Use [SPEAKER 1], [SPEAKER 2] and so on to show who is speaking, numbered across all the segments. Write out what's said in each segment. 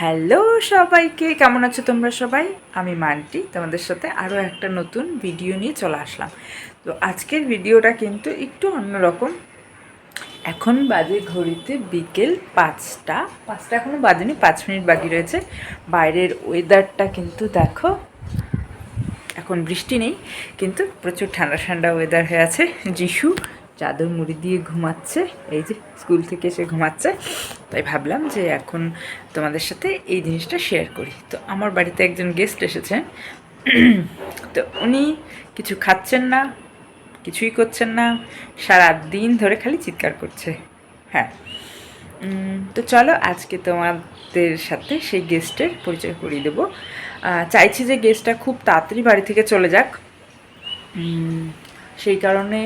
[SPEAKER 1] Hello সবাইকে। কেমন আছো তোমরা সবাই? আমি মান্টি, তোমাদের সাথে আরও একটা নতুন ভিডিও নিয়ে চলে আসলাম। তো আজকের ভিডিওটা কিন্তু একটু অন্যরকম। এখন বাজে ঘড়িতে বিকেল পাঁচটা। পাঁচটা এখনও বাজেনি, পাঁচ মিনিট বাকি রয়েছে। বাইরের ওয়েদারটা কিন্তু দেখো, এখন বৃষ্টি নেই, কিন্তু প্রচুর ঠান্ডা ঠান্ডা ওয়েদার হয়ে আছে। যিশু চাদর মুড়ি দিয়ে ঘুমাচ্ছে, এই যে স্কুল থেকে এসে ঘুমাচ্ছে। তাই ভাবলাম যে এখন তোমাদের সাথে এই জিনিসটা শেয়ার করি। তো আমার বাড়িতে একজন গেস্ট এসেছেন তো উনি কিছু খাচ্ছেন না, কিছুই করছেন না সারা দিন ধরে খালি চিৎকার করছে। হ্যাঁ। তো চলো আজকে তোমাদের সাথে সেই গেস্টের পরিচয় করিয়ে দেবো। চাইছি যে গেস্টটা খুব তাড়াতাড়ি বাড়ি থেকে চলে যাক। সেই কারণে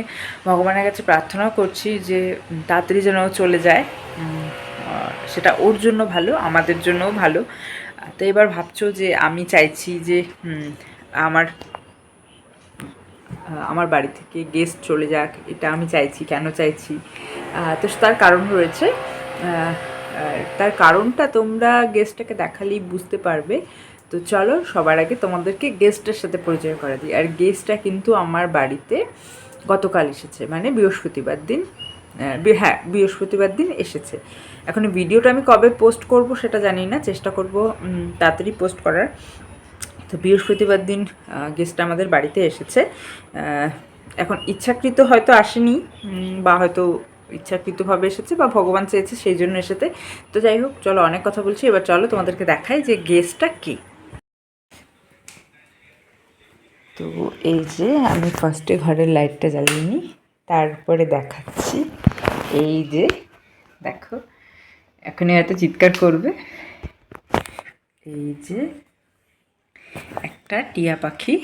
[SPEAKER 1] ভগবানের কাছে প্রার্থনা করছি যে তাড়াতাড়ি যেন চলে যায়। সেটা ওর জন্য ভালো, আমাদের জন্যও ভালো। তো এবার ভাবছ যে আমি চাইছি যে আমার আমার বাড়ি থেকে গেস্ট চলে যাক, এটা আমি চাইছি, কেন চাইছি? তো তার কারণ রয়েছে। তার কারণটা তোমরা গেস্টটাকে দেখালেই বুঝতে পারবে। তো চলো সবার আগে তোমাদেরকে গেস্টের সাথে পরিচয় করা দিই। আর গেস্টটা কিন্তু আমার বাড়িতে গতকাল এসেছে মানে বৃহস্পতিবার দিন হ্যাঁ বৃহস্পতিবার দিন এসেছে। এখন ভিডিওটা আমি কবে পোস্ট করব সেটা জানি না, চেষ্টা করব তাড়াতাড়ি পোস্ট করার। তো বৃহস্পতিবার দিন গেস্টটা আমাদের বাড়িতে এসেছে। এখন ইচ্ছাকৃত হয়তো আসেনি বা হয়তো ইচ্ছাকৃতভাবে এসেছে বা ভগবান চেয়েছে সেই জন্য এসেছে। তো যাই হোক, চলো অনেক কথা বলছি, এবার চলো তোমাদেরকে দেখাই যে গেস্টটা কী। তো এই যে আমি ফার্স্টে ঘরের লাইটটা জ্বালিয়ে নিই, তারপরে দেখাচ্ছি। এই যে, দেখো, এখনই হয়তো চিৎকার করবে। এই যে, একটা টিয়া পাখি।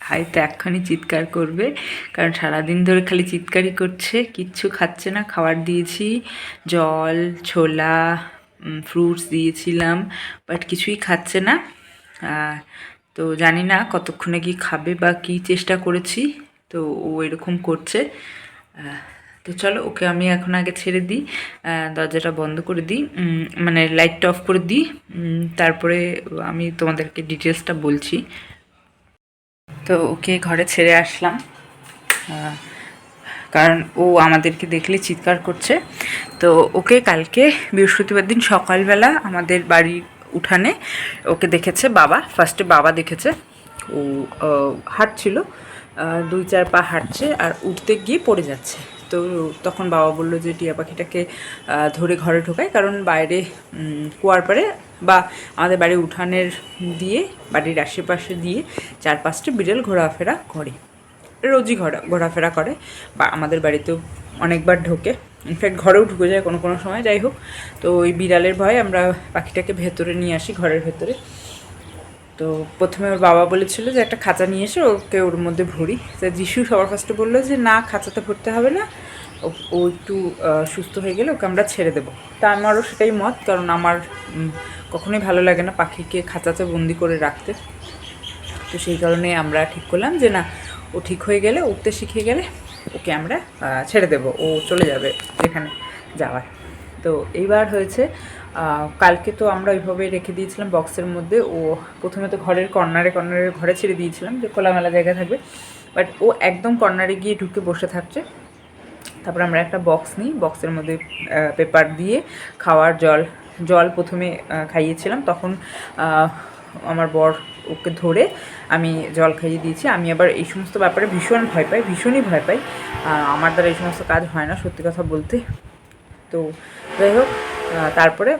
[SPEAKER 1] হয়তো এক্ষুনি চিৎকার করবে, কারণ সারাদিন ধরে খালি চিৎকারই করছে, কিচ্ছু খাচ্ছে না। খাবার দিয়েছি, জল, ছোলা ফ্রুটস দিয়েছিলাম বাট কিছুই খাচ্ছে না। তো জানি না কতক্ষণে কি খাবে বা কি চেষ্টা করেছি, তো ও এরকম করছে। তো চলো ওকে আমি এখন আগে ছেড়ে দিই দরজাটা বন্ধ করে দিই মানে লাইটটা অফ করে দিই তারপরে আমি তোমাদেরকে ডিটেলসটা বলছি। তো ওকে ঘরে ছেড়ে আসলাম কারণ ও আমাদেরকে দেখলে চিৎকার করছে। তো ওকে কালকে বৃহস্পতিবার দিন সকালবেলা আমাদের বাড়ির উঠানে, ওকে দেখেছে বাবা ফার্স্টে বাবা দেখেছে, ও হাঁটছিল দুই চার পা হাঁটছে আর উঠতে গিয়ে পড়ে যাচ্ছে। তো তখন বাবা বলল যে, টিয়া পাখিটাকে ধরে ঘরে ঢোকায়, কারণ বাইরে কুয়ার পাড়ে বা আমাদের বাড়ির উঠানের দিয়ে, বাড়ির আশেপাশে দিয়ে চার পাঁচটা বিড়াল ঘোরাফেরা করে। রোজই ঘোরা, ঘোরাফেরা করে, বা আমাদের বাড়িতেও অনেকবার ঢোকে। ইনফ্যাক্ট ঘরেও ঢুকে যায় কোনো কোনো সময়, যাই হোক। তো ওই বিড়ালের ভয়ে আমরা পাখিটাকে ভেতরে নিয়ে আসি, ঘরের ভেতরে। তো প্রথমে ওর বাবা বলেছিল যে একটা খাঁচা নিয়ে এসে, ওকে ওর মধ্যে ভরি। তো যিশু সবার ফার্স্টে বলল যে, না, খাঁচাতে ভরতে হবে না। ও- একটু সুস্থ হয়ে গেলে ওকে আমরা ছেড়ে দেবো। তা আমারও সেটাই মত, কারণ আমার কখনোই ভালো লাগে না পাখিকে খাঁচাতে বন্দি করে রাখতে। তো সেই কারণে আমরা ঠিক করলাম যে, না, ও ঠিক হয়ে গেলে উঠতে শিখে গেলে ওকে আমরা ছেড়ে দেব। ও চলে যাবে যেখানে যাওয়ার। তো এইবার হয়েছে কালকে তো আমরা ওইভাবে রেখে দিয়েছিলাম বক্সের মধ্যে। ও প্রথমে তো ঘরের কর্নারে কর্নারে ঘরে ছেড়ে দিয়েছিলাম যে খোলামেলা জায়গা থাকবে। বাট ও একদম কর্নারে গিয়ে ঢুকে বসে থাকছে। তারপর আমরা একটা বক্স নিই, বক্সের মধ্যে পেপার দিয়ে খাওয়ার জল জল প্রথমে খাইয়েছিলাম। তখন আমার বর ওকে ধরে আমি জল খাইয়ে দিয়েছি। আমি আবার এই সমস্ত ব্যাপারে ভীষণ ভয় পাই, ভীষণই ভয় পাই। আমার দ্বারা এই সমস্ত কাজ হয় না, সত্যি কথা বলতে। তো যাই হোক তারপরে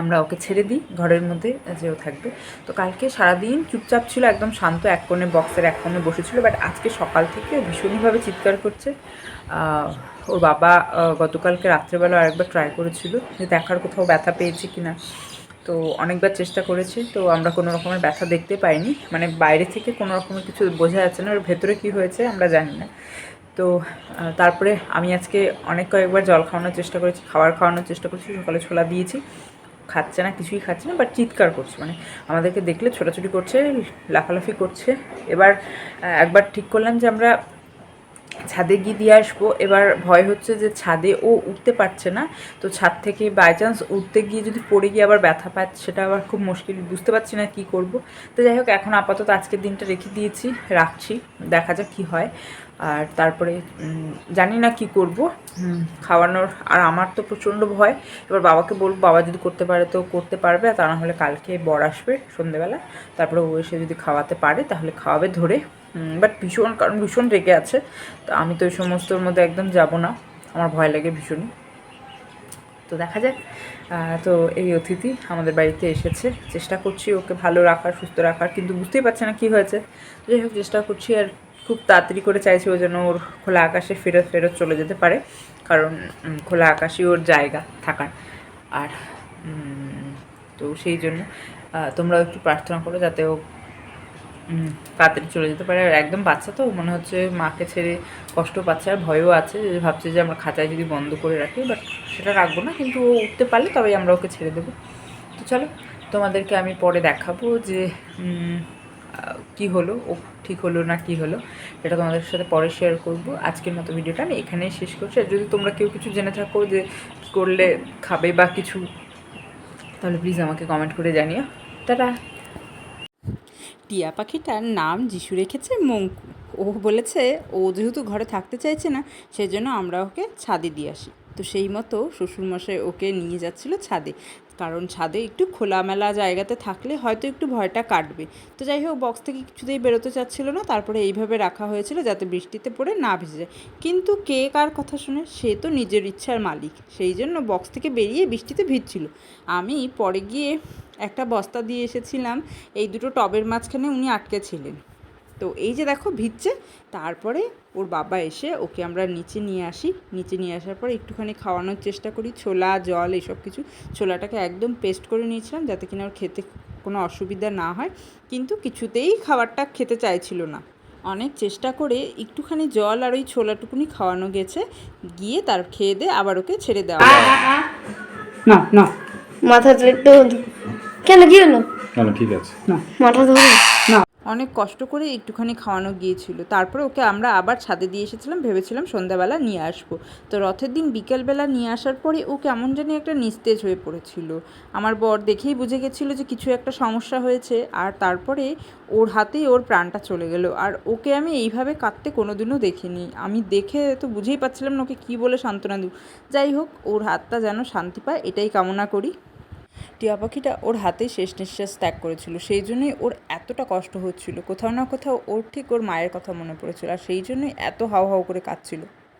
[SPEAKER 1] আমরা ওকে ছেড়ে দিই ঘরের মধ্যে যে ও থাকবে। তো কালকে সারাদিন চুপচাপ ছিল, একদম শান্ত, এক কোণে বক্সের এক কোণে বসেছিল বাট আজকে সকাল থেকে ভীষণইভাবে চিৎকার করছে। ওর বাবা গতকালকে রাত্রেবেলা আরেকবার ট্রাই করেছিল, যে দেখার কোথাও ব্যথা পেয়েছে কিনা। তো অনেকবার চেষ্টা করেছি, তো আমরা কোনো রকমের ব্যথা দেখতে পাইনি। মানে বাইরে থেকে কোনো রকমের কিছু বোঝা যাচ্ছে না, ওর ভেতরে কী হয়েছে আমরা জানি না। তো তারপরে আমি আজকে অনেক কয়েকবার জল খাওয়ানোর চেষ্টা করেছি, খাবার খাওয়ানোর চেষ্টা করেছি, সকালে ছোলা দিয়েছি। খাচ্ছে না, কিছুই খাচ্ছে না বাট চিৎকার করছে। মানে আমাদেরকে দেখলে ছোটাছুটি করছে, লাফালাফি করছে। এবার একবার ঠিক করলাম যে আমরা ছাদে গিয়ে দিয়ে আসব। এবার ভয় হচ্ছে যে ছাদে ও উঠতে পারছে না। তো ছাদ থেকে বাই চান্স উঠতে গিয়ে যদি পড়ে গিয়ে আবার ব্যথা পায়, সেটা আবার খুব মুশকিল। বুঝতে পারছি না কি করব। তো যাই হোক, এখন আপাতত আজকের দিনটা রেখে দিয়েছি, রাখছি। দেখা যাক কী হয়। আর তারপরে জানি না কি করব। খাওয়ানোর, আর আমার তো প্রচণ্ড ভয়। এবার বাবাকে বলব, বাবা যদি করতে পারে তো করতে পারবে, আর তা না হলে কালকে বর আসবে সন্ধেবেলা। তারপরে ও এসে যদি খাওয়াতে পারে, তাহলে খাওয়াবে ধরে। বাট ভীষণ, কারণ ভীষণ রেগে আছে। তো আমি তো ওই সমস্তর মধ্যে একদম যাব না। আমার ভয় লাগে ভীষণই। তো দেখা যাক। তো এই অতিথি আমাদের বাড়িতে এসেছে। চেষ্টা করছি ওকে ভালো রাখার, সুস্থ রাখার, কিন্তু বুঝতেই পারছে না কী হয়েছে। তো যাই হোক, চেষ্টা করছি আর খুব তাড়াতাড়ি করে চাইছি ও যেন ওর খোলা আকাশে ফেরত ফেরত চলে যেতে পারে। কারণ খোলা আকাশই ওর জায়গা থাকার। আর তো সেই জন্য তোমরাও একটু প্রার্থনা করো যাতে ও তাড়াতাড়ি চলে যেতে পারে। আর একদম বাচ্চা তো, মনে হচ্ছে মাকে ছেড়ে কষ্ট পাচ্ছে আর ভয়ও আছে। যে ভাবছে যে আমরা খাঁচায় যদি বন্ধ করে রাখি বাট সেটা রাখব না, কিন্তু ও উঠতে পারলে তবেই আমরা ওকে ছেড়ে দেবো। তো চলো, তোমাদেরকে আমি পরে দেখাবো যে কি হলো, ও ঠিক হলো না কি হলো এটা তোমাদের সাথে পরে শেয়ার করব। আজকের মতো ভিডিওটা আমি এখানেই শেষ করছি। আর যদি তোমরা কেউ কিছু জেনে থাকো যে করলে খাবে বা কিছু, তাহলে প্লিজ আমাকে কমেন্ট করে জানিও। টাটা!
[SPEAKER 2] টিয়া পাখিটার নাম যিশু রেখেছে মঙ্কু। ও বলেছে, ও যেহেতু ঘরে থাকতে চাইছে না সেই জন্য আমরা ওকে ছাদে দিয়ে আসি। তো সেই মতো শ্বশুরমশাই ওকে নিয়ে যাচ্ছিল ছাদে। কারণ ছাদে একটু খোলামেলা জায়গাতে থাকলে হয়তো একটু ভয়টা কাটবে। তো যাই হোক বক্স থেকে কিছুতেই বেরোতে চাচ্ছিল না, তারপরে এইভাবে রাখা হয়েছিল যাতে বৃষ্টিতে পড়ে না ভিজে যায়। কিন্তু কে কার কথা শুনে, সে তো নিজের ইচ্ছার মালিক, সেই জন্য বক্স থেকে বেরিয়ে বৃষ্টিতে ভিজছিল। আমি পরে গিয়ে একটা বস্তা দিয়ে এসেছিলাম, এই দুটো টবের মাঝখানে উনি আটকে ছিলেন। তো এই যে দেখো ভিজছে তারপরে ওর বাবা এসে ওকে আমরা নিচে নিয়ে আসি। নিচে নিয়ে আসার পর একটুখানি খাওয়ানোর চেষ্টা করি ছোলা জল এইসব কিছু। ছোলাটাকে একদম পেস্ট করে নিয়েছিলাম যাতে কিনা ওর খেতে কোনো অসুবিধা না হয়। কিন্তু কিছুতেই খাবারটা খেতে চাইছিল না। অনেক চেষ্টা করে একটুখানি জল আর ওই ছোলাটুকুনি খাওয়ানো গেছে। গিয়ে তার খেয়ে দিয়ে আবার ওকে ছেড়ে দেওয়া
[SPEAKER 1] না না।
[SPEAKER 3] মাথা একটু কেন কি হলো?
[SPEAKER 4] না না ঠিক আছে।
[SPEAKER 3] মাথা ধরে।
[SPEAKER 2] অনেক কষ্ট করে একটুখানি খাওয়ানো গিয়েছিল। তারপরে ওকে আমরা আবার ছাদে দিয়ে এসেছিলাম, ভেবেছিলাম সন্ধ্যাবেলা নিয়ে আসব। তো রথের দিন বিকেলবেলা নিয়ে আসার পরে ও কেমন জানি একটা নিস্তেজ হয়ে পড়েছিল। আমার বর দেখেই বুঝে গেছিল যে কিছু একটা সমস্যা হয়েছে আর তারপরে ওর হাতেই ওর প্রাণটা চলে গেল। আর ওকে আমি এইভাবে কাঁদতে কোনোদিনও দেখিনি। আমি দেখে তো বুঝেই পাচ্ছিলাম না ওকে কী বলে সান্ত্বনা দিব। যাই হোক, ওর হাতটা যেন শান্তি পায়, এটাই কামনা করি। টিয়া পাখিটা ওর হাতে শেষ নিঃশ্বাস ত্যাগ করেছিল। সেই জন্যই ওর এতটা কষ্ট হচ্ছিল। কোথাও না কোথাও ওর ঠিক ওর মায়ের কথা মনে পড়েছিল। আর সেই জন্যই এত হাও হাও করে কাঁদছিল।